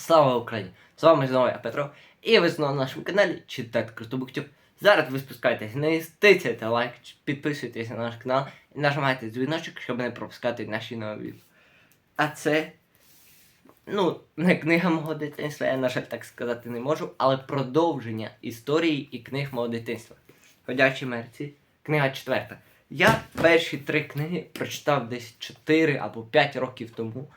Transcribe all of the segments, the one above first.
Слава Україні! З вами знову я Петро, і ви знову на нашому каналі Читати Крутубуктюб. Зараз ви спускаєтесь вниз, тицяйте лайк, підписуйтесь на наш канал і нажимайте дзвіночок, щоб не пропускати наші нові відео. А це, ну, не книга мого дитинства, я, на жаль, так сказати не можу, але продовження історії і книг мого дитинства. Ходячі мерці, книга четверта. Я перші три книги прочитав десь 4 або 5 років тому.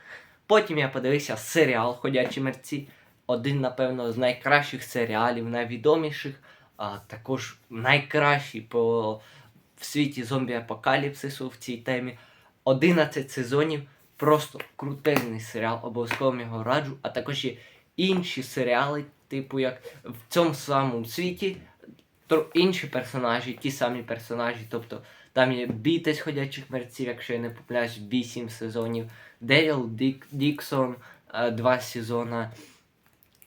Потім я подивився серіал Ходячі мерці. Один, напевно, з найкращих серіалів, найвідоміших, а також найкращий по в світі зомбі-апокаліпсису в цій темі. 11 сезонів. Просто крутезний серіал, обов'язково його раджу. А також є інші серіали, типу як в цьому самому світі. Інші персонажі, ті самі персонажі, тобто там є бітець ходячих мерців, якщо я не помиляюсь, 8 сезонів, Дейл Дік, Діксон, е, 2 сезони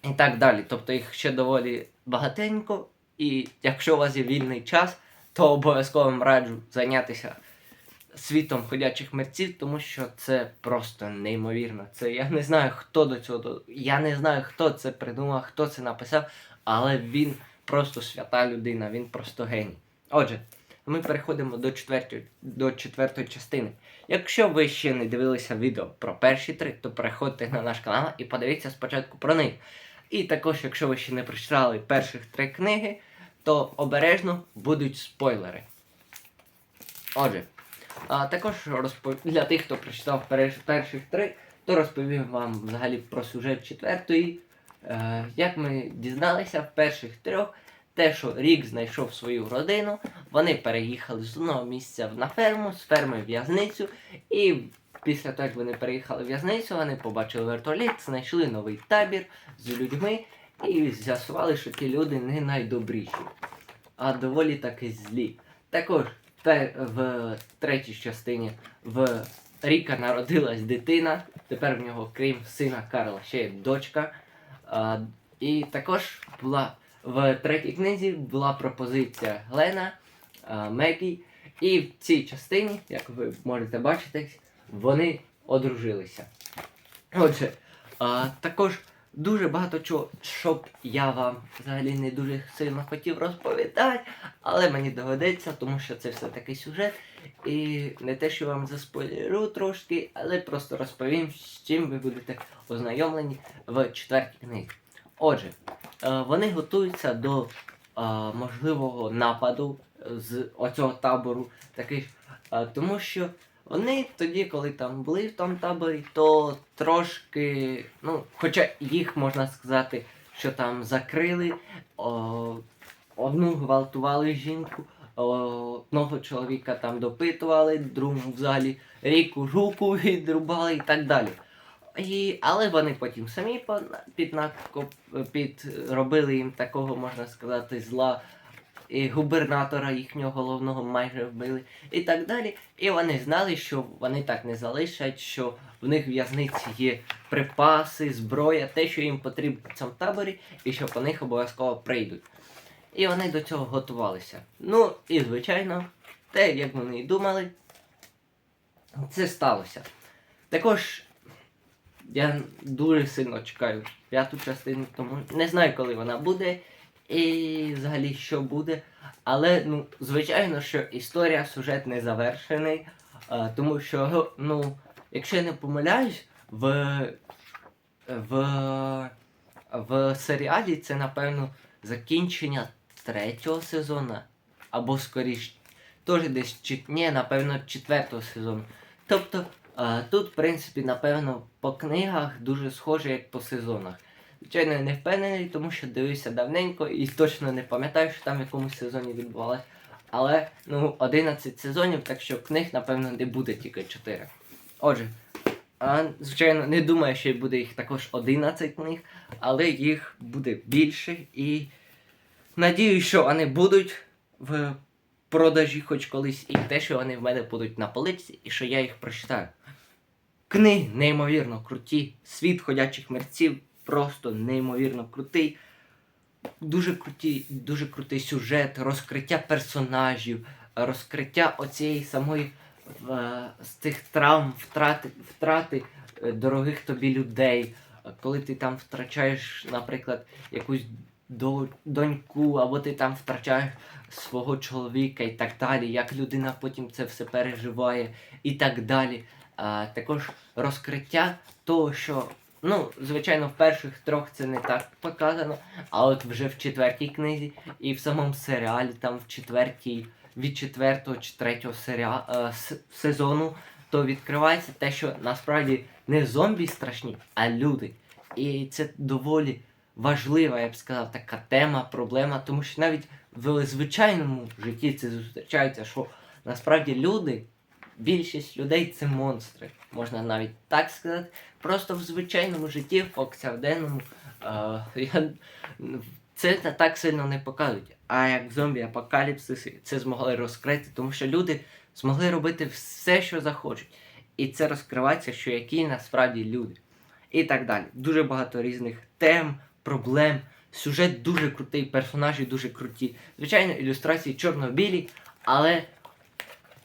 і так далі. Тобто їх ще доволі багатенько, і якщо у вас є вільний час, то обов'язково раджу зайнятися світом ходячих мерців, тому що це просто неймовірно. Це я не знаю, хто до цього. Я не знаю, хто це придумав, хто це написав, але він просто свята людина, він просто геній. Отже, ми переходимо до четвертої, до четвертої частини. Якщо ви ще не дивилися відео про перші три, то переходьте на наш канал і подивіться спочатку про них. І також, якщо ви ще не прочитали перших три книги, то обережно будуть спойлери. Отже, а також розпов... для тих, хто прочитав перших три, то розповім вам взагалі про сюжет четвертої. Е, як ми дізналися в перших трьох, те, що Рік знайшов свою родину, вони переїхали з одного місця на ферму, з ферми в в'язницю, і після того, як вони переїхали в в'язницю, вони побачили вертоліт, знайшли новий табір з людьми і з'ясували, що ті люди не найдобріші, а доволі таки злі. Також в третій частині в Ріка народилась дитина. Тепер в нього, крім сина Карла, ще є дочка. А, і також була в третій книзі була пропозиція Глена, Мегі. І в цій частині, як ви можете бачити, вони одружилися. Отже, а, також дуже багато чого, щоб я вам взагалі не дуже сильно хотів розповідати, але мені доведеться, тому що це все таки сюжет. І не те, що вам заспойлерю трошки, але просто розповім, з чим ви будете ознайомлені в четвертій книзі. Отже, е, вони готуються до е, можливого нападу з оцього табору, такий, е, тому що вони тоді, коли там були в тому таборі, то трошки, ну, хоча їх можна сказати, що там закрили, одну гвалтували жінку, одного чоловіка там допитували, другому взагалі ріку жуку відрубали і так далі. І, але вони потім самі по- під накоп, підробили їм такого, можна сказати, зла. І губернатора їхнього головного майже вбили і так далі. І вони знали, що вони так не залишать, що в них в'язниці є припаси, зброя, те, що їм потрібно в цьому таборі, і що по них обов'язково прийдуть. І вони до цього готувалися. Ну, і звичайно, те, як вони і думали, це сталося. Також я дуже сильно чекаю п'яту частину, тому не знаю, коли вона буде і взагалі що буде. Але, ну, звичайно, що історія, сюжет не завершений, а, тому що, ну, якщо я не помиляюсь, в, в, в серіалі це, напевно, закінчення третього сезону, або скоріш, теж десь ні, напевно, четвертого сезону. Тобто, тут, в принципі, напевно, по книгах дуже схоже, як по сезонах. Звичайно, не впевнений, тому що дивився давненько і точно не пам'ятаю, що там в якомусь сезоні відбувалось. Але ну, 11 сезонів, так що книг, напевно, не буде тільки 4. Отже, звичайно, не думаю, що буде їх також 11 книг, але їх буде більше і надіюсь, що вони будуть в продажі хоч колись, і те, що вони в мене будуть на полиці, і що я їх прочитаю. Книги неймовірно круті. Світ ходячих мерців просто неймовірно крутий. Дуже круті, дуже крутий сюжет, розкриття персонажів, розкриття оцієї самої е, з цих травм, втрати, втрати е, дорогих тобі людей, коли ти там втрачаєш, наприклад, якусь доньку, або ти там втрачаєш свого чоловіка і так далі, як людина потім це все переживає і так далі. А, також розкриття того, що, ну, звичайно, в перших трьох це не так показано, а от вже в четвертій книзі і в самому серіалі, там в четвертій, від четвертого чи третього серіа, е, сезону, то відкривається те, що насправді не зомбі страшні, а люди. І це доволі важлива, я б сказав, така тема, проблема, тому що навіть в звичайному житті це зустрічається, що насправді люди, більшість людей це монстри, можна навіть так сказати. Просто в звичайному житті, в повсякденному, е, це так сильно не показують. А як зомбі апокаліпсис це змогли розкрити, тому що люди змогли робити все, що захочуть. І це розкривається, що які насправді люди. І так далі. Дуже багато різних тем, проблем. Сюжет дуже крутий, персонажі дуже круті. Звичайно, ілюстрації чорно-білі, але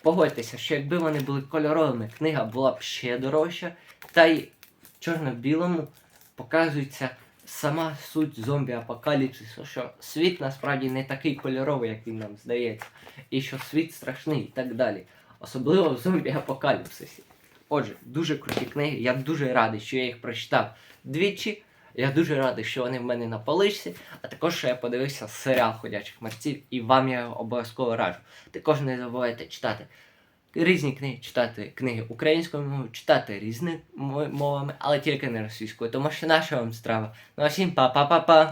погодьтеся, що якби вони були кольоровими, книга була б ще дорожча. Та й в чорно-білому показується сама суть зомбі-апокаліпсису, що світ насправді не такий кольоровий, як він нам здається, і що світ страшний і так далі. Особливо в зомбі-апокаліпсисі. Отже, дуже круті книги. Я дуже радий, що я їх прочитав двічі. Я дуже радий, що вони в мене на поличці, а також що я подивився серіал ходячих мерців, і вам я його обов'язково раджу. Також не забувайте читати різні книги, читати книги українською мовою, читати різними мовами, але тільки не російською, тому що наша вам страва. Ну а всім па-па-па-па!